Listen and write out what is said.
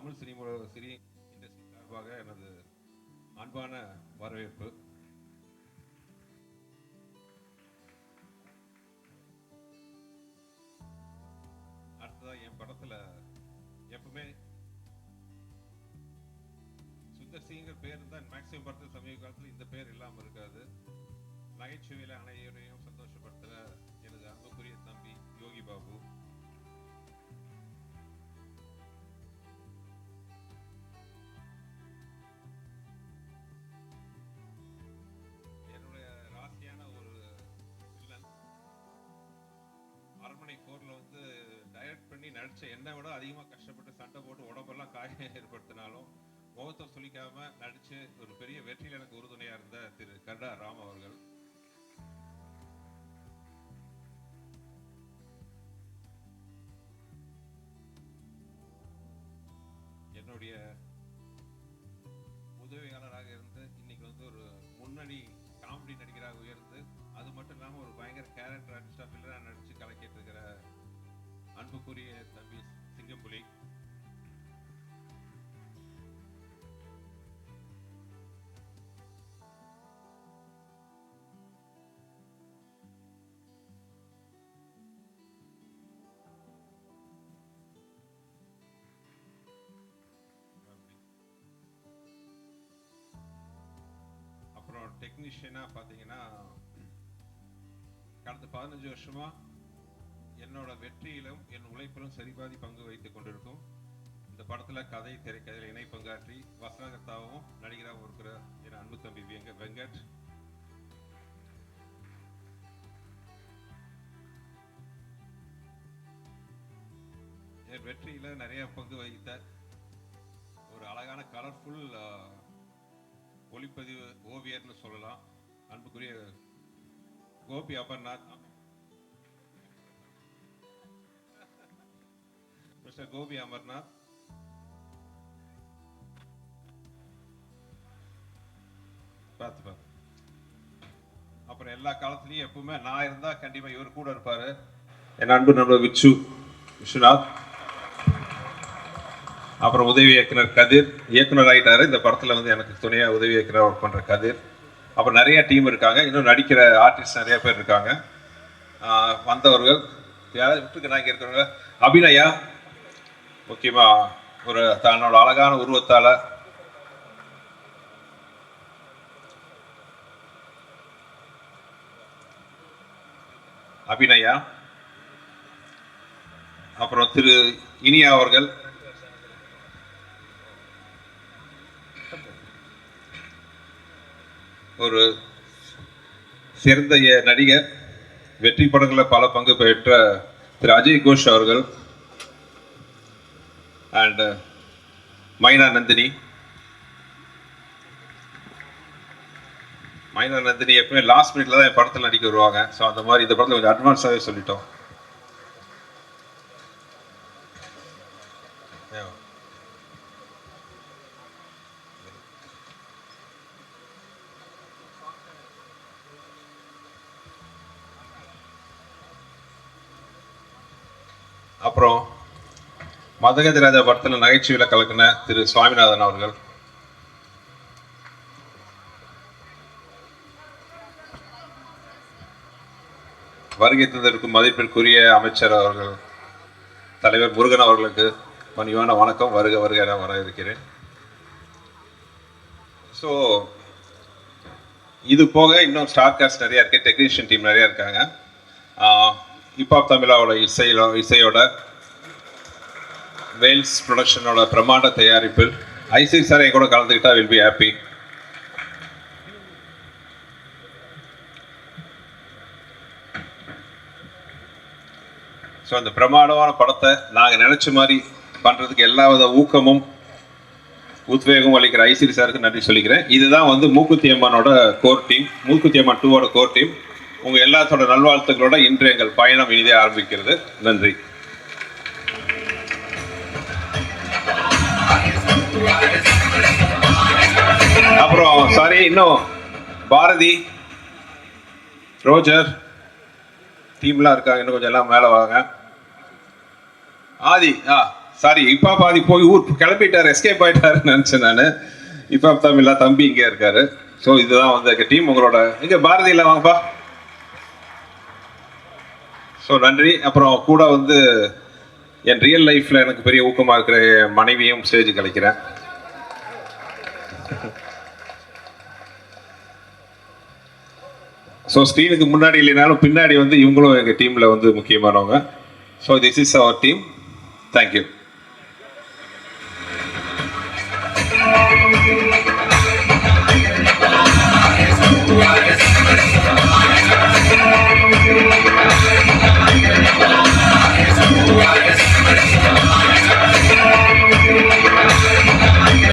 Tamil cinema cine industry சார்பாக எனது அன்பான வரவேற்பு. அடுத்ததா என் படத்தில் எப்பவுமே சுந்தர் சிங்கிற பேர் தான் மேக்சிமம் படத்தில் சமீப காலத்தில் இந்த பேர் இல்லாமல் இருக்காது. நகைச்சுவையில் அணைய டைரக்ட் என்ன என்னை விட அதிகமா கஷ்டப்பட்டு சண்டை போட்டு உடம்பெல்லாம் காயம் ஏற்படுத்தினாலும் முகத்தை சுளிக்காம நடிச்சு ஒரு பெரிய வெற்றியில் எனக்கு உறுதுணையா இருந்த திரு கருடா ராம் அவர்கள். என்னுடைய உதவியாளராக இருந்து இன்னைக்கு வந்து ஒரு முன்னணி காமெடி நடிகராக உயர்ந்து அது மட்டும் இல்லாமல் ஒரு பயங்கர கேரக்டர் ஆர்டிஸ்டா பில்லராக நடிச்சு கலக்கிட்டு இருக்கிற அன்புக்குரிய தம்பி சிங்கப்புலி அப்புறம் டெக்னீஷியனா பாத்தீங்கன்னா கடந்த பதினஞ்சு வருஷமா என்னோட வெற்றியிலும் என் உழைப்பிலும் சரிபாதி பங்கு வைத்துக் கொண்டிருக்கும். இந்த படத்துல கதை திரைக்கதையில் இணை பங்காற்றி வசனகர்த்தாவும் நடிகராகவும் இருக்கிற என் அன்பு தம்பி வெங்க வெங்கட். என் வெற்றியில நிறைய பங்கு வகித்த ஒரு அழகான கலர்ஃபுல் ஒளிப்பதிவு ஓவியர்னு சொல்லலாம். அன்புக்குரிய கோபி அபர்நாத். மிஸ்டர் கோபி அமர்நாத். பார்த்து பார்த்து. அப்புறம் எல்லா காலத்துலேயும் எப்பவுமே நான் இருந்தா கண்டிப்பா இவர் கூட இருப்பாரு. என் அன்பு நண்பர் விச்சு விஸ்வநாத். அப்புறம் உதவி இயக்குனர் கதிர். இயக்குனர் ஆகிட்டாரு இந்த படத்துல வந்து எனக்கு துணையா உதவி இயக்குனர் ஒர்க் பண்ற கதிர். அப்புறம் நிறைய டீம் இருக்காங்க. இன்னும் நடிக்கிற ஆர்டிஸ்ட் நிறைய பேர் இருக்காங்க. வந்தவர்கள். யாராவது விட்டுருக்கு நான் இங்கே இருக்கிறவங்க. அபிநயா. முக்கியமாக ஒரு தன்னோட அழகான உருவத்தால அபிநயா அப்புறம் திரு இனியா அவர்கள். ஒரு சிறந்த நடிகர் வெற்றி படங்களில் பல பங்கு பெற்ற திரு அஜய் கோஷ் அவர்கள். அண்ட் மைனா நந்தினி மைனா நந்தினி எப்பவுமே லாஸ்ட் மினிட்ல தான் என் படத்தில் நடிக்க வருவாங்க. ஸோ அந்த மாதிரி இந்த படத்தில் கொஞ்சம் அட்வான்ஸாகவே சொல்லிட்டோம். அப்புறம் மதகதிராஜா படத்தில் நகைச்சுவையில் கலக்கின திரு சுவாமிநாதன் அவர்கள். வருகை தந்திருக்கும் மதிப்பிற்குரிய அமைச்சர் அவர்கள் தலைவர் முருகன் அவர்களுக்கு பணிவான வணக்கம். வருக வருக என வர இருக்கிறேன் ஸோ இது போக இன்னும் ஸ்டார் காஸ்ட் நிறையா இருக்குது டெக்னீஷியன் டீம் நிறையா இருக்காங்க. ஹிப்ஹாப் தமிழாவோட இசையில இசையோட வேல்ஸ் ப்ரொடக்ஷனோட பிரமாண்ட தயாரிப்பில் ஐசி சார் என் கூட கலந்துக்கிட்டா வில் பி ஹாப்பி ஸோ அந்த பிரமாண்டமான படத்தை நாங்கள் நினச்ச மாதிரி பண்ணுறதுக்கு எல்லா வித ஊக்கமும் உத்வேகம் அளிக்கிற ஐசிரி சாருக்கு நன்றி சொல்லிக்கிறேன். இதுதான் வந்து மூக்குத்தி அம்மனோட கோர் டீம் மூக்குத்தி அம்மன் டூவோட கோர் டீம் உங்கள் எல்லாத்தோட நல்வாழ்த்துக்களோட இன்று எங்கள் பயணம் இனிதே ஆரம்பிக்கிறது. நன்றி. அப்புறம் சாரி இன்னும் பாரதி ரோஜர் டீம்லாம் இருக்காங்க இன்னும் கொஞ்சம் எல்லாம் மேலே வாங்க. ஆதி ஆ சாரி இப்பா பாதி போய் ஊர் கிளம்பிட்டார் எஸ்கேப் ஆயிட்டாருன்னு நினச்சேன் நான். இப்பா தமிழா தம்பி இங்கே இருக்காரு. ஸோ இதுதான் வந்து டீம் உங்களோட இங்கே பாரதியில் வாங்கப்பா. ஸோ நன்றி. அப்புறம் கூட வந்து என் ரியல் லைஃப்பில் எனக்கு பெரிய ஊக்கமாக இருக்கிற மனைவியும் ஸ்டேஜ் கிடைக்கிறேன் ஸோ ஸ்க்ரீனுக்கு முன்னாடி இல்லைனாலும் பின்னாடி வந்து இவங்களும் எங்கள் டீமில் வந்து முக்கியமானவங்க. So this is our team thank you